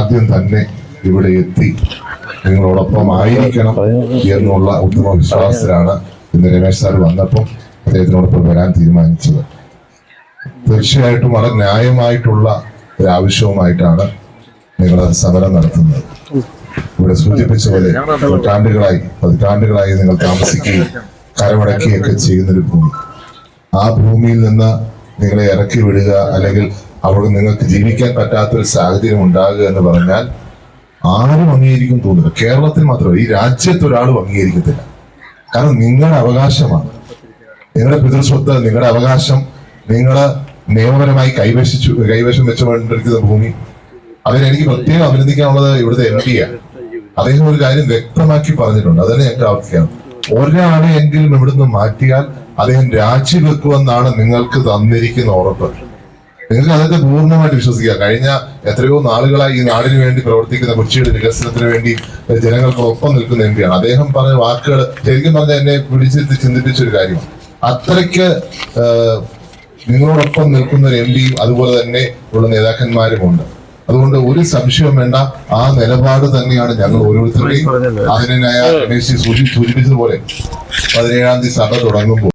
ആദ്യം തന്നെ ഇവിടെ എത്തി. നിങ്ങളോടൊപ്പം ആയിരിക്കണം എന്നുള്ള ഉത്തമ വിശ്വാസത്തിലാണ് ഇന്ന് രമേശ് സാർ വന്നപ്പം അദ്ദേഹത്തിനോടൊപ്പം വരാൻ തീരുമാനിച്ചത്. തീർച്ചയായിട്ടും വളരെ ന്യായമായിട്ടുള്ള ഒരു ആവശ്യവുമായിട്ടാണ് നിങ്ങൾ സമരം നടത്തുന്നത്. ഇവിടെ സൂചിപ്പിച്ച പോലെ നൂറ്റാണ്ടുകളായി പതിറ്റാണ്ടുകളായി നിങ്ങൾ താമസിക്കുകയും കരമടക്കുകയൊക്കെ ചെയ്യുന്നൊരു ഭൂമി. ആ ഭൂമിയിൽ നിന്ന് നിങ്ങളെ ഇറക്കി വിടുക അല്ലെങ്കിൽ അവിടെ നിങ്ങൾക്ക് ജീവിക്കാൻ പറ്റാത്ത ഒരു സാഹചര്യം ഉണ്ടാകുക എന്ന് പറഞ്ഞാൽ ആരും അംഗീകരിക്കും തോന്നുന്നു കേരളത്തിൽ മാത്രമല്ല ഈ രാജ്യത്ത് ഒരാളും അംഗീകരിക്കത്തില്ല. കാരണം നിങ്ങളുടെ അവകാശമാണ്. നിങ്ങളുടെ പിതൃസ്വത്ത് നിങ്ങളുടെ അവകാശം നിങ്ങൾ നിയമപരമായി കൈവശിച്ചു കൈവശം വെച്ചുകൊണ്ടിരിക്കുന്ന ഭൂമി. അവരെനിക്ക് പ്രത്യേകം അഭിനന്ദിക്കാനുള്ളത് ഇവിടുത്തെ എം ആണ്. അദ്ദേഹം ഒരു കാര്യം വ്യക്തമാക്കി പറഞ്ഞിട്ടുണ്ട്. അതന്നെ ഞങ്ങൾക്ക് ആവർത്തിക്കാം ഒരാളെയെങ്കിലും ഇവിടുന്ന് മാറ്റിയാൽ അദ്ദേഹം രാജിവെക്കുമെന്നാണ് നിങ്ങൾക്ക് തന്നിരിക്കുന്ന ഉറപ്പ്. നിങ്ങൾക്ക് അതൊക്കെ പൂർണമായിട്ട് വിശ്വസിക്കുക. കഴിഞ്ഞ എത്രയോ നാളുകളായി ഈ നാടിന് വേണ്ടി പ്രവർത്തിക്കുന്ന കൊച്ചിയുടെ വികസനത്തിന് വേണ്ടി ജനങ്ങൾക്ക് ഒപ്പം നിൽക്കുന്ന എം പിയാണ് അദ്ദേഹം പറഞ്ഞ വാക്കുകൾ ശരിക്കും പറഞ്ഞ എന്നെ പിടിച്ചിരുത്തി ചിന്തിപ്പിച്ച ഒരു കാര്യമാണ്. അത്രയ്ക്ക് നിങ്ങളോടൊപ്പം നിൽക്കുന്ന ഒരു എം പിയും അതുപോലെ തന്നെ ഉള്ള നേതാക്കന്മാരുമുണ്ട് അതുകൊണ്ട് ഒരു സംശയവും വേണ്ട. ആ നിലപാട് തന്നെയാണ് ഞങ്ങൾ ഓരോരുത്തരുടെയും. അതിനായ സൂചിപ്പിച്ചതുപോലെ പതിനേഴാം തീയതി സഭ തുടങ്ങുമ്പോൾ